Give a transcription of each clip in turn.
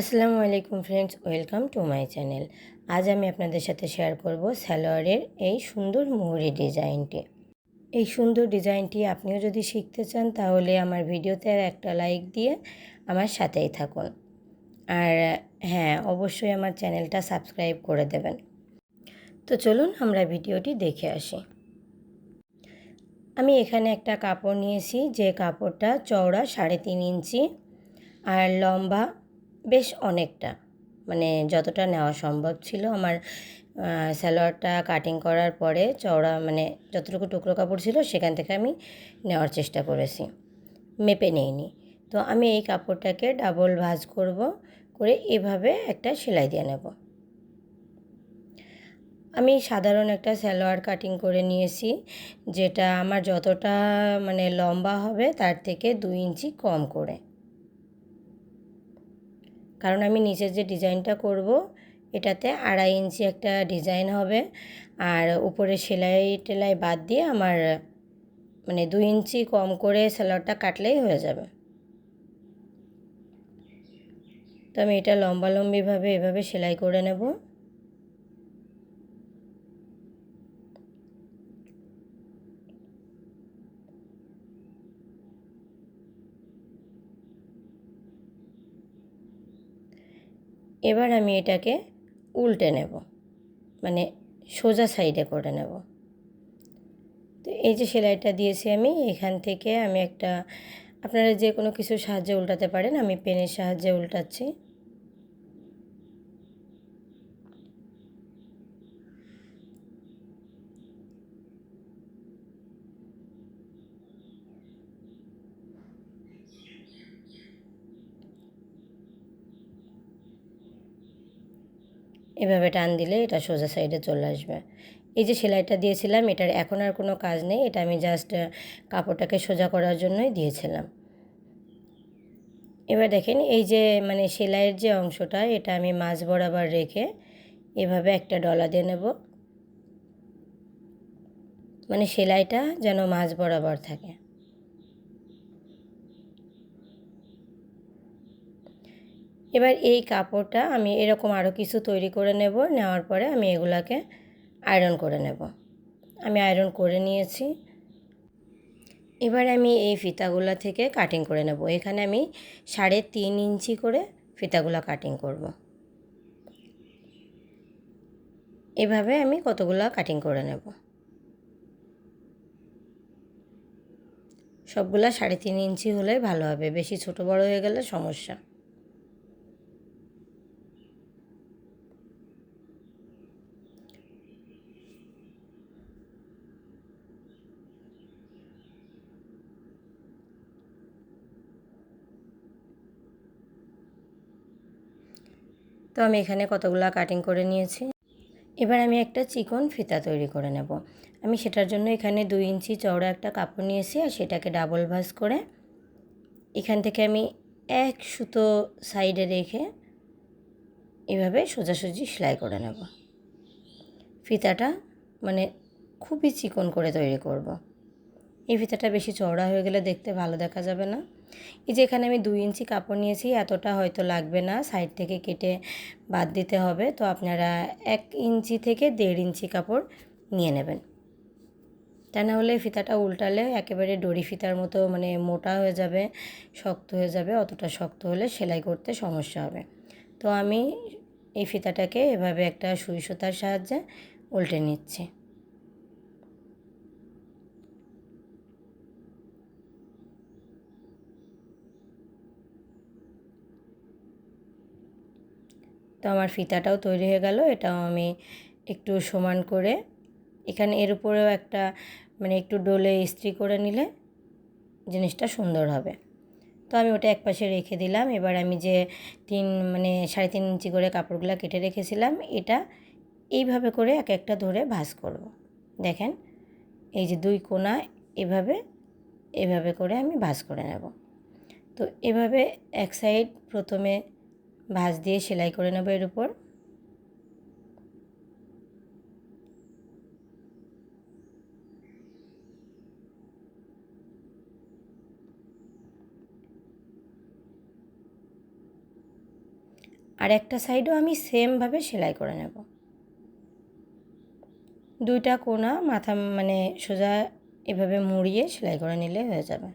আসসালামু আলাইকুম friends welcome to my channel আজ আমি আপনাদের সাথে শেয়ার করব স্যালোয়ারের এই সুন্দর মুহুরি ডিজাইনটি। এই সুন্দর ডিজাইনটি আপনিও যদি শিখতে চান, তাহলে আমার ভিডিওতে একটা লাইক দিয়ে আমার সাথেই থাকুন। আর হ্যাঁ অবশ্যই আমার চ্যানেলটা সাবস্ক্রাইব করে দেবেন। তো চলুন আমরা ভিডিওটি দেখে আসি। আমি এখানে একটা কাপড় নিয়েছি, যে কাপড়টা চওড়া সাড়ে তিন ইঞ্চি আর লম্বা বেশ অনেকটা। মানে যতটা নেওয়া সম্ভব ছিল আমার সালোয়ারটা কাটিং করার পরে চওড়া মানে যতটুকু টুকরো কাপড় ছিল সেখান থেকে আমি নেওয়ার চেষ্টা করেছি। মেপে নেইনি। তো আমি এই কাপড়টাকে ডাবল ভাজ করব, করে এভাবে একটা সেলাই দিয়ে নেব। আমি সাধারণ একটা সালোয়ার কাটিং করে নিয়েছি, যেটা আমার যতটা মানে লম্বা হবে তার থেকে দুই ইঞ্চি কম করে। কারণ আমি নিচে যে ডিজাইনটা করব, এটাতে আড়াই ইঞ্চি একটা ডিজাইন হবে। আর উপরে সেলাই টেলাই বাদ দিয়ে আমার মানে দুই ইঞ্চি কম করে স্যালাডটা কাটলেই হয়ে যাবে। তো আমি এটা লম্বালম্বিভাবে এভাবে সেলাই করে নেব। এবার আমি এটাকে উল্টে নেব মানে সোজা সাইডে করে নেব। তো এই যে সেলাইটা দিয়েছি আমি, এখান থেকে আমি একটা, আপনারা যে কোনো কিছুর সাহায্যে উল্টাতে পারেন, আমি পেনের সাহায্যে উল্টাচ্ছি। এভাবে টান দিলে এটা সোজা সাইডে চলে আসবে। এই যে সেলাইটা দিয়েছিলাম, এটার এখন আর কোনো কাজ নেই, এটা আমি জাস্ট কাপড়টাকে সোজা করার জন্যই দিয়েছিলাম। এবার দেখেন, এই যে মানে সেলাইয়ের যে অংশটা, এটা আমি মাছ বরাবর রেখে এভাবে একটা ডলা দিয়ে নেব। মানে সেলাইটা যেন মাছ বরাবর থাকে। এবার এই কাপড়টা আমি এরকম আরও কিছু তৈরি করে নেব, নেওয়ার পরে আমি এগুলাকে আয়রন করে নেব। আমি আয়রন করে নিয়েছি। এবার আমি এই ফিতাগুলা থেকে কাটিং করে নেব। এখানে আমি সাড়ে তিন ইঞ্চি করে ফিতাগুলা কাটিং করব। এভাবে আমি কতগুলো কাটিং করে নেব? সবগুলা সাড়ে তিন ইঞ্চি হলে ভালো হবে। বেশি ছোট বড় হয়ে গেলে সমস্যা। তো আমি এখানে কতগুলো কাটিং করে নিয়েছি। এবার আমি একটা চিকন ফিতা তৈরি করে নেব। আমি সেটার জন্য এখানে দুই ইঞ্চি চওড়া একটা কাপড় নিয়েছি আর সেটাকে ডাবল ভাজ করে এখান থেকে আমি এক সুতো সাইডে রেখে এভাবে সোজাসুজি সেলাই করে নেব। ফিতাটা মানে খুবই চিকন করে তৈরি করব। এই ফিতাটা বেশি চওড়া হয়ে গেলে দেখতে ভালো দেখা যাবে না। এই যে এখানে আমি দুই ইঞ্চি কাপড় নিয়েছি, এতটা হয়তো লাগবে না, সাইড থেকে কেটে বাদ দিতে হবে। তো আপনারা এক ইঞ্চি থেকে দেড় ইঞ্চি কাপড় নিয়ে নেবেন। তা না হলে ফিতাটা উল্টালে একেবারে ডরি ফিতার মতো মানে মোটা হয়ে যাবে, শক্ত হয়ে যাবে, অতটা শক্ত হলে সেলাই করতে সমস্যা হবে। তো আমি এই ফিতাটাকে এভাবে একটা সুই সুতার সাহায্যে উল্টে নিচ্ছি। তো আমার ফিতাটাও তৈরি হয়ে গেল, এটাও আমি একটু সমান করে, এখানে এর উপরেও একটা মানে একটু ডোলে ইস্ত্রি করে নিলে জিনিসটা সুন্দর হবে। তো আমি ওটা একপাশে রেখে দিলাম, এবার আমি যে তিন মানে সাড়ে তিন ইঞ্চি করে কাপড়গুলো কেটে রেখেছিলাম, এটা এইভাবে করে এক একটা ধরে ভাজ করব। দেখেন, এই যে দুই কোনা এভাবে এভাবে করে আমি ভাজ করে নেব। তো এভাবে এক সাইড প্রথমে ভাঁজ দিয়ে সেলাই করে নেব এর উপর। আর একটা সাইডও আমি সেমভাবে সেলাই করে নেব। দুইটা কোনা মাথা মানে সোজা এভাবে মুড়িয়ে সেলাই করে নিলে হয়ে যাবে।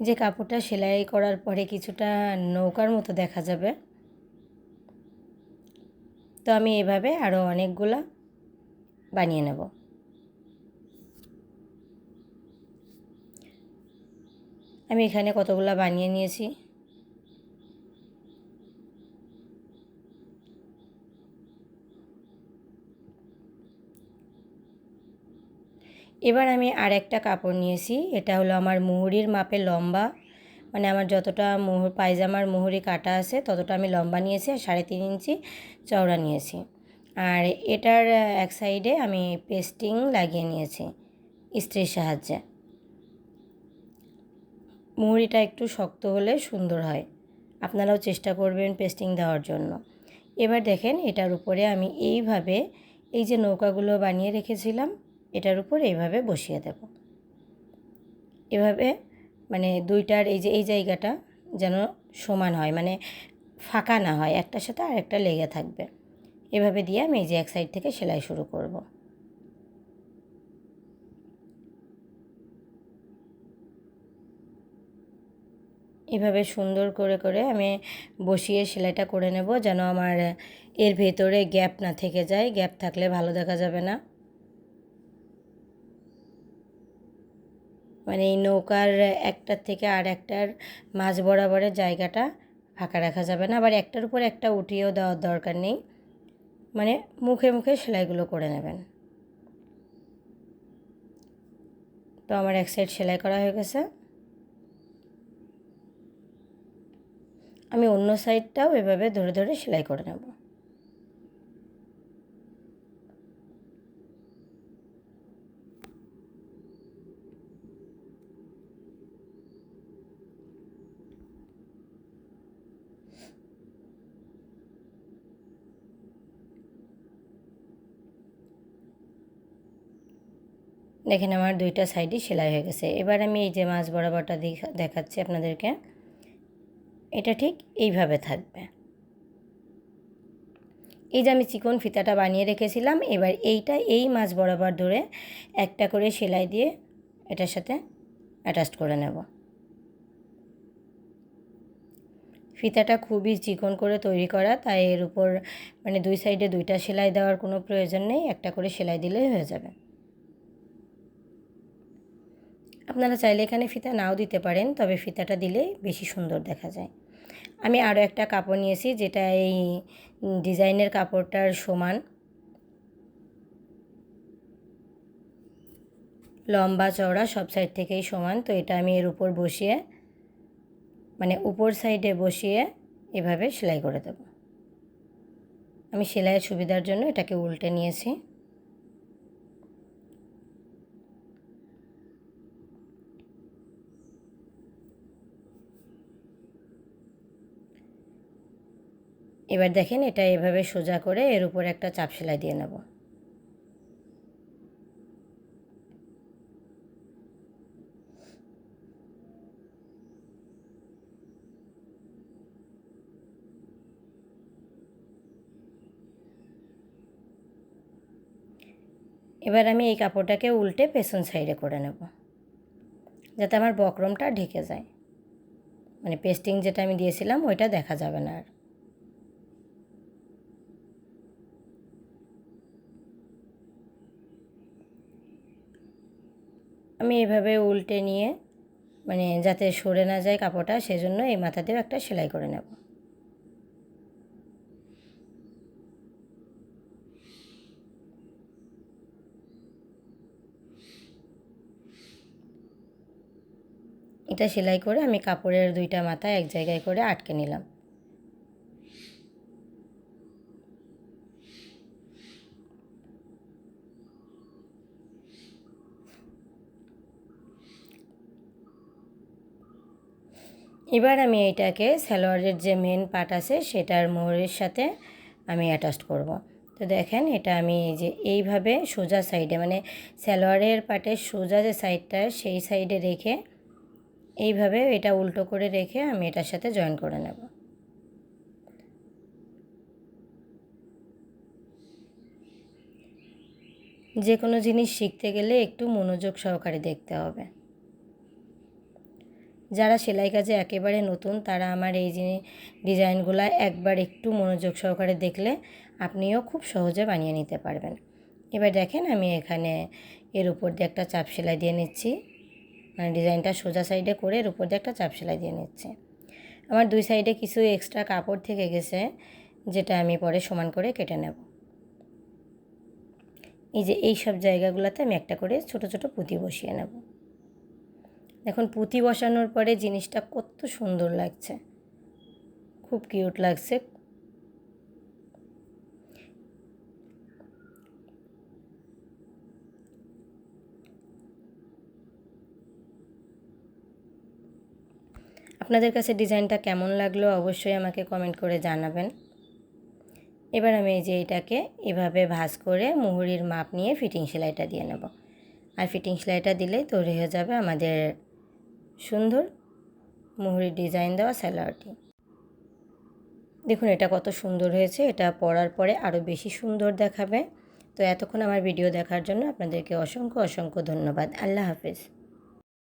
যে কাপড়টা সেলাই করার পরে কিছুটা নৌকার মতো দেখা যাবে। তো আমি এভাবে আরও অনেকগুলা বানিয়ে নেব। আমি এখানে কতগুলো বানিয়ে নিয়েছি। এবার আমি আর একটা কাপড় নিয়েছি। এটা হলো আমার মুহুরির মাপে লম্বা। মানে আমার যতটা মুহুর পায়জামার মুহুরি কাটা আছে, ততটা আমি লম্বা নিয়েছি আর সাড়ে তিন ইঞ্চি চওড়া নিয়েছি। আর এটার এক সাইডে আমি পেস্টিং লাগিয়ে নিয়েছি ইস্ত্রির সাহায্যে। মুহুরিটা একটু শক্ত হলে সুন্দর হয়। আপনারাও চেষ্টা করবেন পেস্টিং দেওয়ার জন্য। এবার দেখেন এটার উপরে আমি এইভাবে এই যে নৌকাগুলো বানিয়ে রেখেছিলাম এটার উপর এইভাবে বসিয়ে দেব। এভাবে মানে দুইটার এই যে, এই জায়গাটা যেন সমান হয় মানে ফাঁকা না হয়, একটার সাথে আর একটা লেগে থাকবে। এভাবে দিয়ে আমি এই যে এক সাইড থেকে সেলাই শুরু করব। এভাবে সুন্দর করে করে আমি বসিয়ে সেলাইটা করে নেব যেন আমার এর ভেতরে গ্যাপ না থেকে যায়। গ্যাপ থাকলে ভালো দেখা যাবে না। মানে এই নৌকার একটার থেকে আর একটার মাঝ বরাবরের জায়গাটা ফাঁকা রাখা যাবে না। আবার একটার উপর একটা উঠিয়েও দেওয়ার দরকার নেই। মানে মুখে মুখে সেলাইগুলো করে নেবেন। তো আমার এক সাইড সেলাই করা হয়ে গেছে। আমি অন্য সাইডটাও এভাবে ধরে ধরে সেলাই করে নেব। দেখেন আমার দুইটা সাইডই সেলাই হয়ে গেছে। এবার আমি এই যে মাছ বরাবরটা দেখাচ্ছি আপনাদেরকে। এটা ঠিক এইভাবে থাকবে। এই যে আমি চিকন ফিতাটা বানিয়ে রেখেছিলাম, এবার এইটা, এই মাছ বরাবর ধরে একটা করে সেলাই দিয়ে এটার সাথে অ্যাটাচ করে নেব। ফিতাটা খুবই চিকন করে তৈরি করা, তাই এর উপর মানে দুই সাইডে দুইটা সেলাই দেওয়ার কোনো প্রয়োজন নেই, একটা করে সেলাই দিলেই হয়ে যাবে। আপনারা চাইলে এখানে ফিতা নাও দিতে পারেন, তবে ফিতাটা দিলে বেশি সুন্দর দেখা যায়। আমি আরও একটা কাপড় নিয়েছি, যেটা এই ডিজাইনের কাপড়টার সমান। লম্বা চওড়া সব সাইড থেকেই সমান, তো এটা আমি এর উপর বসিয়ে মানে উপর সাইডে বসিয়ে এভাবে সেলাই করে দেব। আমি সেলাইয়ের সুবিধার জন্য এটাকে উল্টে নিয়েছি। এবার দেখেন এটা এভাবে সোজা করে এর উপর একটা চাপ সেলাই দিয়ে নেব। এবার আমি এই কাপড়টাকে উল্টে পেছন সাইডে করে নেব, যাতে আমার বক্রমটা ঢেকে যায়। মানে পেস্টিং যেটা আমি দিয়েছিলাম, ওইটা দেখা যাবে না আর। আমি এভাবে উল্টে নিয়ে মানে যাতে সরে না যায় কাপড়টা, সেজন্য এই মাথাতেও একটা সেলাই করে নেব। এটা সেলাই করে আমি কাপড়ের দুইটা মাথা এক জায়গায় করে আটকে নিলাম। এবার আমি এইটাকে সালোয়ারের যে মেন পার্ট আছে সেটার মোহরের সাথে আমি অ্যাটাচ করব। তো দেখেন এটা আমি এই যে এইভাবে সোজা সাইডে মানে সালোয়ারের পার্টের সোজা যে সাইডটা সেই সাইডে রেখে এইভাবে এটা উল্টো করে রেখে আমি এটার সাথে জয়েন করে নেব যে কোনো জিনিস শিখতে গেলে একটু মনোযোগ সহকারে দেখতে হবে যারা সেলাই কাজে একেবারে নতুন, তারা আমার এই যে ডিজাইনগুলো একবার একটু মনোযোগ সহকারে দেখলে আপনিও খুব সহজে বানিয়ে নিতে পারবেন। এবার দেখেন আমি এখানে এর উপর দিয়ে একটা চাপ সেলাই দিয়ে নিচ্ছি। মানে ডিজাইনটা সোজা সাইডে করে এর উপর দিয়ে একটা চাপ সেলাই দিয়ে নিচ্ছি। আমার দুই সাইডে কিছু এক্সট্রা কাপড় থেকে গেছে, যেটা আমি পরে সমান করে কেটে নেব। এই যে, এই সব জায়গাগুলোতে আমি একটা করে ছোট ছোট পুঁতি বসিয়ে নেব। এখন পুঁতি বসানোর পরে জিনিসটা কত সুন্দর লাগছে। খুব কিউট লাগছে। আপনাদের কাছে ডিজাইনটা কেমন লাগল অবশ্যই আমাকে কমেন্ট করে জানাবেন। এবার আমি এই যে এটাকে এভাবে ভাঁজ করে মুহুরির মাপ নিয়ে ফিটিং সেলাইটা দিয়ে নেব। আর ফিটিং সেলাইটা দিলেই তৈরি হয়ে যাবে আমাদের সুন্দর মুহুরির ডিজাইন দেওয়া স্যালোয়ারটি দেখুন এটা কত সুন্দর হয়েছে, এটা পরার পরে আরও বেশি সুন্দর দেখাবে। তো এতক্ষণ আমার ভিডিও দেখার জন্য আপনাদেরকে অসংখ্য অসংখ্য ধন্যবাদ। আল্লাহ হাফিজ।